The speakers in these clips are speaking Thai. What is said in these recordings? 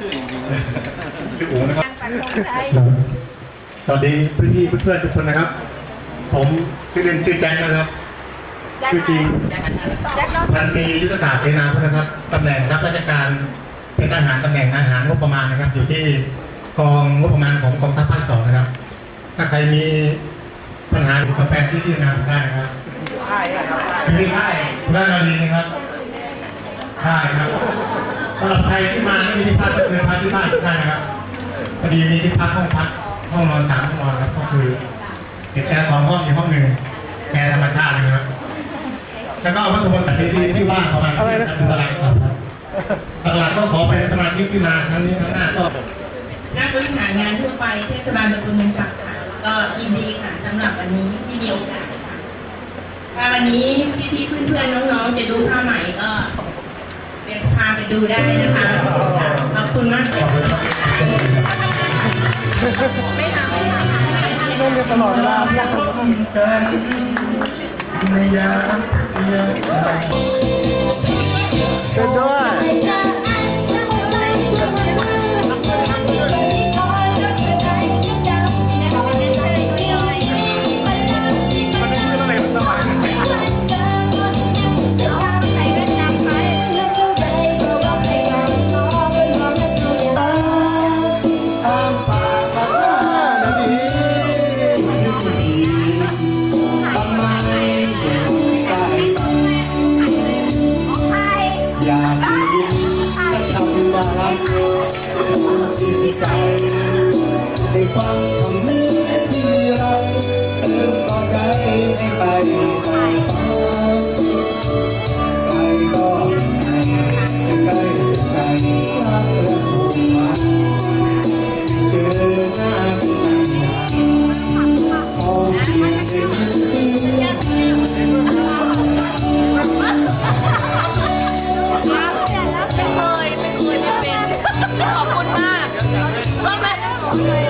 ชื่อจริงพี่อู๋นะครับ ทางสังคมใจสวัสดีพี่ๆเพื่อนๆทุกคนนะครับ ผมชื่อเล่นชื่อแจ็คนะครับ แจ็คชื่อจริงแจ็คน้องพันตรียุทธศาสตร์เสนาพุทธนะครับตำแหน่งรับราชการเป็นทหารตำแหน่งอาหารงบประมาณนะครับ อยู่ที่กองงบประมาณของกองทัพภาคสองนะครับ ถ้าใครมีปัญหาหรือกาแฟที่ที่งานได้นะครับที่ค่ายด้านนาลีนะครับค่ายครับ สำหรับใครที่มาไม่มีที่พักก็คือพักที่บ้านได้นะครับพอดีมีที่พักห้องพักห้องนอนสามห้องนอนครับก็คือติดแอร์สองห้องอีกห้องหนึ่งแอร์ธรรมชาตินะครับแล้วก็วัตถุมงคลที่ที่ที่ว่างประมาณอะไรนะตลาดครับตลาดก็ขอเป็นสมาชิกที่มาครั้งนี้ครั้งหน้าก็นักบริหารงานทั่วไปเทศบาลตำบลเมืองปักค่ะก็ยินดีค่ะสำหรับวันนี้ที่มีโอกาสค่ะถ้าวันนี้พี่ๆเพื่อนๆน้องๆจะดูผ้าไหมก็เดี๋ยวพาไปดูได้นะคะค่ะขอบคุณมากค่ะกันในยามยามใจเต้นด้วย ทำว่ารักที่ใจได้ฟังคำนี้ที่เราเติมต่อใจให้ไป ไ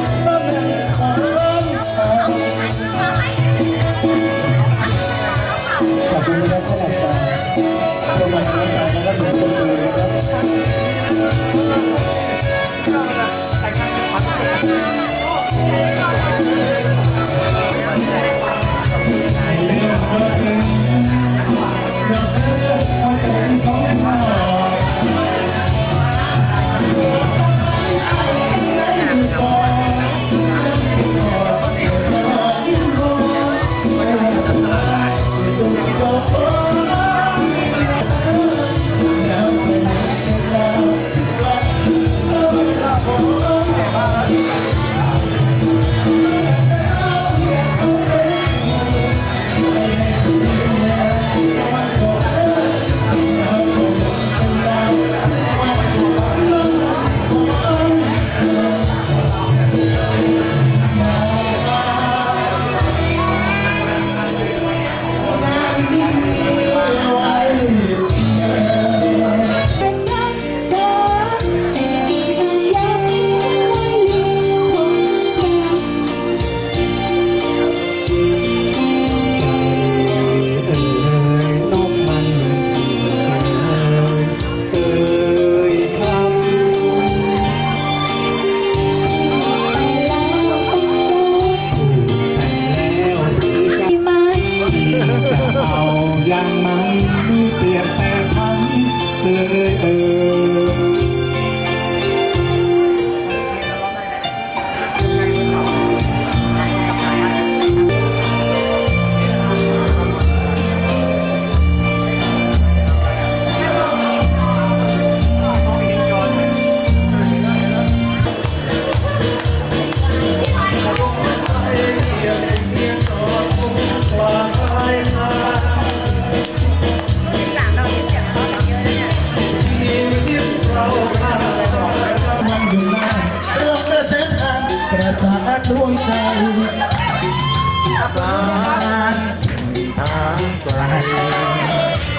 ไกล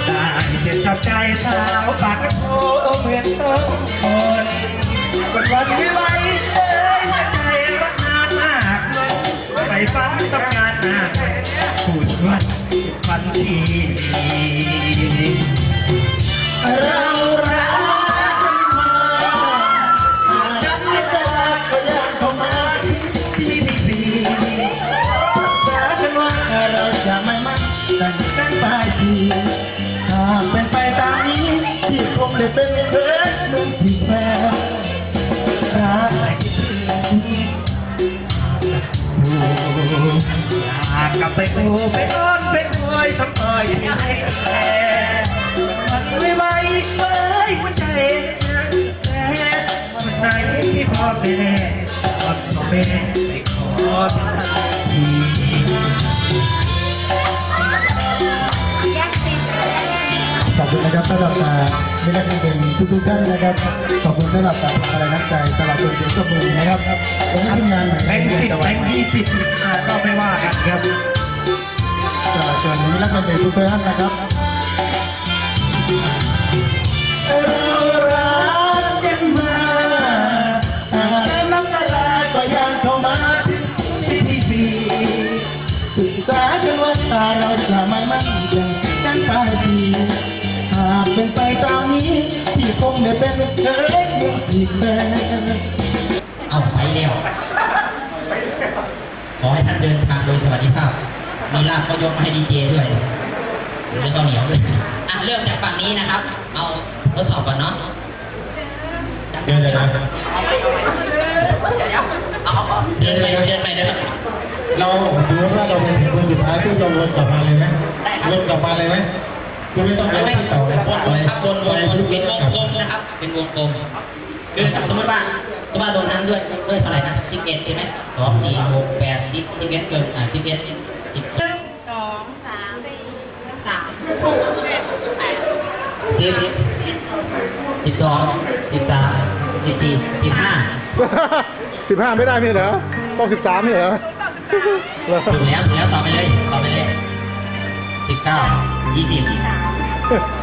ได้เจ็บกับใจสาวปากกระโถเหมือนต้องคนวันวันไม่ไหวเอ้ยใจรักนานมากเลยไปฟันต้องการหน้าพูดวันฝันทีเรา เป็นเพื่อนเมืองสีแฟนรักและคิดถึงอยากกลับไปดูไปนอนไปคอยทำคอยที่ไหนแต่มันไม่ไหวเลยหัวใจแต่วันไหนที่พ่อแม่พ่อแม่ไปขอทีขอบคุณนะครับสำหรับอ่า นี่ก็คือเป็นทุกทุกๆท่านนะครับขอบคุณสำหรับการอะไรน้ำใจตลอดจนถึงชั่วโมงนะครับวันนี้ทีมงานใหม่แบงค์สิบแบงค์ยี่สิบอ่าก็ไม่ว่ากันครับตลอดจนนี้รักกันเป็นทุกท่านนะครับ พี่คงได้เป็นเคยเมืองสีแฟนเอาไปเร็วขอให้ท่านเดินทางโดยสวัสดิภาพ มีลาบก็ยกมาให้ดีเจด้วยแล้วก็เหนียวด้วยอะเริ่มจากฝั่งนี้นะครับ เอาทดสอบก่อนเนาะเดี๋ยวเดี๋ยวนะเอาเอาเอาเดินไปเดินไปเดินไปเราสมมติว่าเราเป็นคนสุดท้ายที่เราวนกลับมาเลยไหมวนกลับมาเลยไหม คือไม่ต้องไปไม่ไม่ที่เต่าเลยวนวนครับวนวนวนเป็นวงกลมนะครับ เป็นวงกลมคือสมมติว่าสมมติว่าโดนนั้นด้วยด้วยเท่าไหร่นะสิบเอ็ดใช่ไหมสองสี่หกแปดสิบสิบเอ็ดเกินอ่าสิบเอ็ดสิบสองสามสามสิบสิบสองสิบสามสิบสี่สิบห้าสิบห้าไม่ได้ไม่เหรอต้องสิบสามไม่เหรอถูกแล้วถูกแล้วต่อไปเลยต่อไป 啊，你行你行。